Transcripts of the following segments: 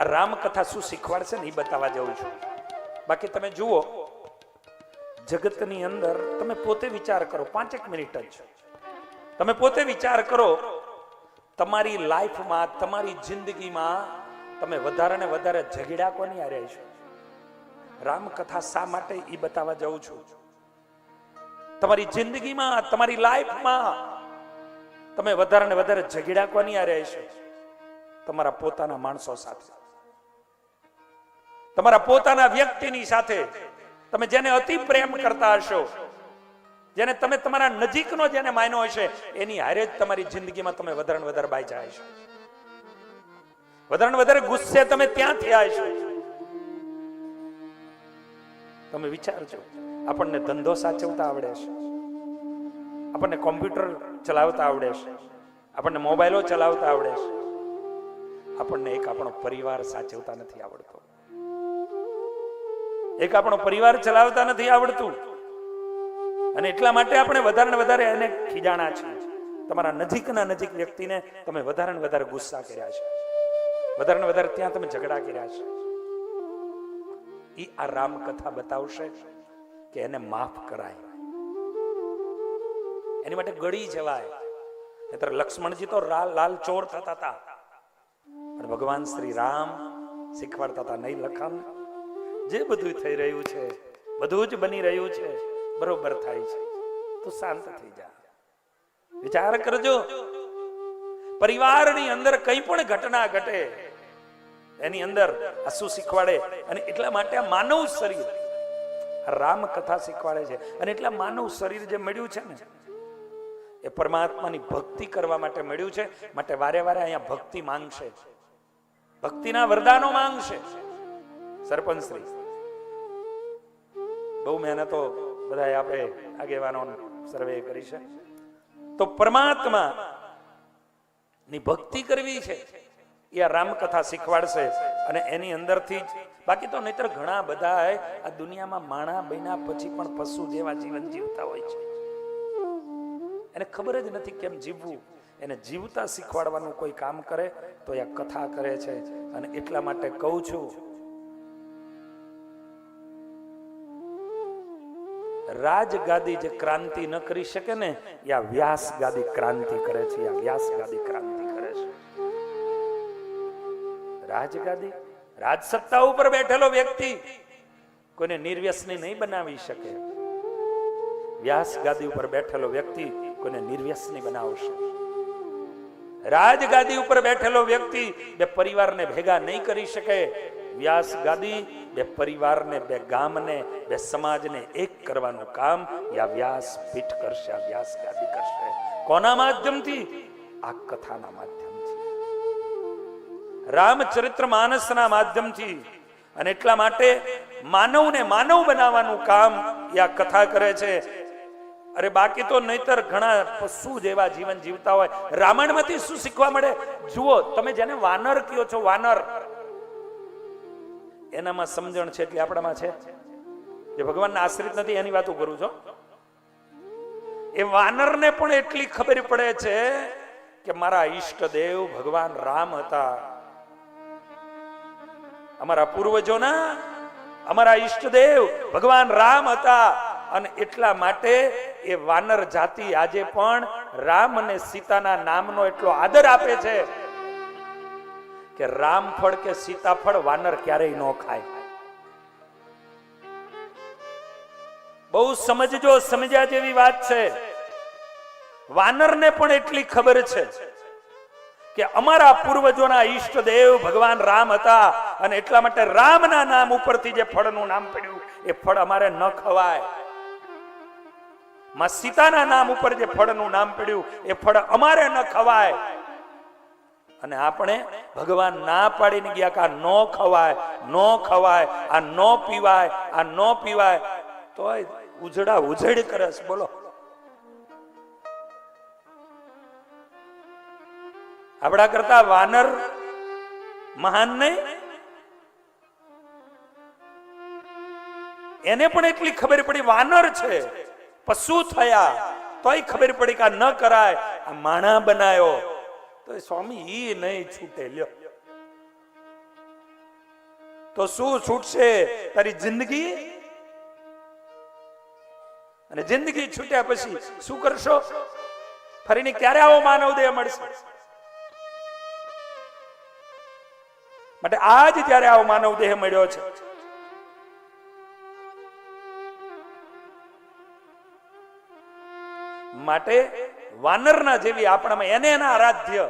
રામકથા શું શીખવાડશે ને એ બતાવવા જાઉં છું. બાકી તમે જુઓ, જગતની અંદર તમે પોતે વિચાર કરો, પાંચેક મિનિટ જ. તમે પોતે વિચાર કરો, તમારી લાઈફમાં, તમારી જિંદગીમાં તમે વધારે ને વધારે ઝઘડા કોની હારે છો? રામકથા શા માટે એ બતાવવા જાઉં છું? તમારી જિંદગીમાં, તમારી લાઈફમાં તમે વધારે ને વધારે ઝઘડા કોની હારે છો? તમારા પોતાના માણસો સાથે. તમારા પોતાના વ્યક્તિની સાથે તમે જેને અતિ પ્રેમ કરતા હશો, જેને તમે તમારા નજીકનો જેને માયનો હશે, એની હારે જ તમારી જિંદગીમાં તમે વધારે વધારે બાય જાય છો. વધારે વધારે ગુસ્સે તમે ત્યાં થયા છો. તમે વિચારજો, આપણને ધંધો સાચવતા આવડે છે. આપણને કોમ્પ્યુટર ચલાવતા આવડે છે. આપણને મોબાઈલો ચલાવતા આવડે છે. આપણને એક આપણો પરિવાર સાચવતા નથી આવડતો. એક આપણો પરિવાર ચલાવતા નથી આવડતું. અને એટલા માટે આપણે વધારે ને વધારે એને ખીજાણા છે તમારા નજીકના નજીક વ્યક્તિને તમે વધારે ને વધારે ગુસ્સા કર્યા છે. વધારે ને વધારે ત્યાં તમે ઝઘડા કર્યા છે. એ આ રામકથા બતાવશે કે એને માફ કરાય. એની માટે ગળી જવાય. નહીતર લક્ષ્મણજી તો લાલ ચોર થતા હતા. ભગવાન શ્રી રામ શીખવાડતા હતા, નહીં લખન જે બધું થઈ રહ્યું છે, બધું જ બની રહ્યું છે, બરોબર થાય છે. તું શાંત થઈ જા. વિચાર કરજો. પરિવારની અંદર કંઈ પણ ઘટના ઘટે, એની અંદર આ શીખવાડે અને એટલા માટે માનવ શરીર રામ કથા શીખવાડે છે. અને એટલા માનવ શરીર જે મળ્યું છે ને, એ પરમાત્માની ભક્તિ કરવા માટે મળ્યું છે. માટે વારે વારે અહીંયા ભક્તિ માંગશે. ભક્તિના વરદાનો માંગશે. સરપંચ શ્રી બહુ મહેનતો બધા આપણે આગેવાનો સર્વે કરી છે. તો પરમાત્મા ની ભક્તિ કરવી છે, એ આ રામકથા શીખવાડશે અને એની અંદરથી જ, બાકી તો નહીતર ઘણા બધા આ દુનિયામાં માણા બન્યા પછી પણ પશુ જેવા જીવન જીવતા હોય છે. એને ખબર જ નથી કેમ જીવવું. એને જીવતા શીખવાડવાનું કોઈ કામ કરે તો એ કથા કરે છે. અને એટલા માટે કહું છું રાજગાદી જે ક્રાંતિ ન કરી શકે ને, એ આ વ્યાસ ગાદી ક્રાંતિ કરે છે, આ વ્યાસ ગાદી ક્રાંતિ કરે છે. રાજગાદી? રાજસત્તા ઉપર બેઠેલો વ્યક્તિ કોઈને નિર્વ્યસની નહીં બનાવી શકે. વ્યાસ ગાદી ઉપર બેઠેલો વ્યક્તિ કોઈને નિર્વ્યસની બનાવશે. રાજગાદી ઉપર બેઠેલો વ્યક્તિ બે પરિવારને ભેગા નહીં કરી શકે. વ્યાસ ગાદી, બે પરિવારને, બે ગામને, બે સમાજને એક કરવાનું કામ યા વ્યાસ પીઠ કરશે, આ વ્યાસ ગાદી કરશે. કોના માધ્યમથી? આ કથાના માધ્યમથી. રામચરિત્ર માનસના માધ્યમથી. અને એટલા માટે માનવને માનવ બનાવવાનું કામ યા આ કથા કરે છે. અરે બાકી તો નહીતર ઘણા પશુ જેવા જીવન જીવતા હોય. રામાયણમાંથી શું શીખવા મળે? જુઓ, તમે જેને વાનર કયો છો, વાનર એનામાં સમજણ છે એટલે આપણામાં છે. જે ભગવાનના આશ્રિત નથી, એની વાતો કરું છું એ વાનરને પણ એટલી ખબર પડે છે કે મારા ઈષ્ટદેવ ભગવાન રામ હતા. અમારા પૂર્વજોના, અમારા ઈષ્ટદેવ ભગવાન રામ હતા. અને એટલા માટે એ વાનર જાતિ આજે પણ રામ અને સીતાના નામનો એટલો આદર આપે છે. કે રામફળ કે સીતાફળ વાનર ક્યારેય ન ખાય. બહુ સમજજો, સમજ્યા જેવી વાત છે. વાનરને પણ એટલી ખબર છે કે અમારા પૂર્વજોના ઈષ્ટદેવ ભગવાન રામ હતા અને એટલા માટે રામના નામ ઉપરથી જે ફળનું નામ પડ્યું, એ ફળ અમારે ન ખવાય. માં સીતાના નામ ઉપર જે ફળનું નામ પડ્યું, એ ફળ અમારે ન ખવાય. અને આપણે ભગવાન ના પાડીને ગયા કે આ ન ખવાય ન ખવાય, આ ન પીવાય, આ ન પીવાય. તોય ઉજડા ઉજડ કરે બોલો. આપણા કરતા વાનર મહાન નહીં. એને પણ એટલી ખબર પડી, વાનર છે. પશુ થયા, તોય ખબર પડી કે ન કરાય. આ માણા બનાયો. તો સ્વામી ઈ નહીં છૂટે, લ્યો. તો શું છૂટશે? તારી જિંદગી? અને જિંદગી છૂટ્યા પછી શું કરશો? ફરીને ક્યારે આવો માનવ દેહ મળશે? માટે આજ ત્યારે આવો માનવ દેહ મળ્યો છે. માટે વાનરના જેવી આપણામાં એને એના આરાધ્ય.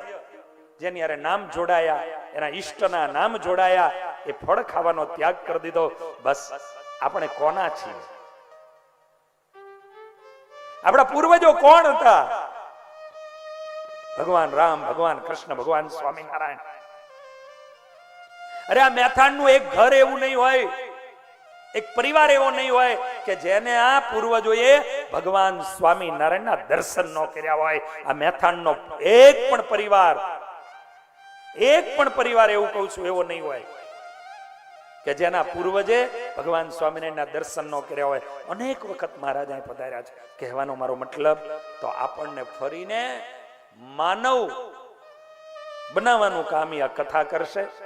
જેની અરે નામ જોડાયા, એના ઈષ્ટના નામ જોડાયા, એ ફળ ખાવાનો ત્યાગ કરી દીધો. બસ, આપણે કોના છીએ? આપણા પૂર્વજો કોણ હતા? ભગવાન રામ, ભગવાન કૃષ્ણ, ભગવાન સ્વામિનારાયણ. અરે આ મેથાણનું એક ઘર એવું નહીં હોય, એક પરિવાર એવો નહીં હોય કે જેને આ પૂર્વજોએ ભગવાન સ્વામિનારાયણના દર્શન ન કર્યા હોય, આ મેથાણનો એક પણ પરિવાર, એક પણ પરિવાર એવું કહું છું, એવો નહીં હોય કે જેના પૂર્વજે ભગવાન સ્વામિનારાયણના દર્શન ન કર્યા હોય. અનેક વખત મહારાજાએ પધાર્યા છે. કહેવાનો મારો મતલબ, તો આપણને ફરીને માનવ બનાવવાનું કામ આ કથા કરશે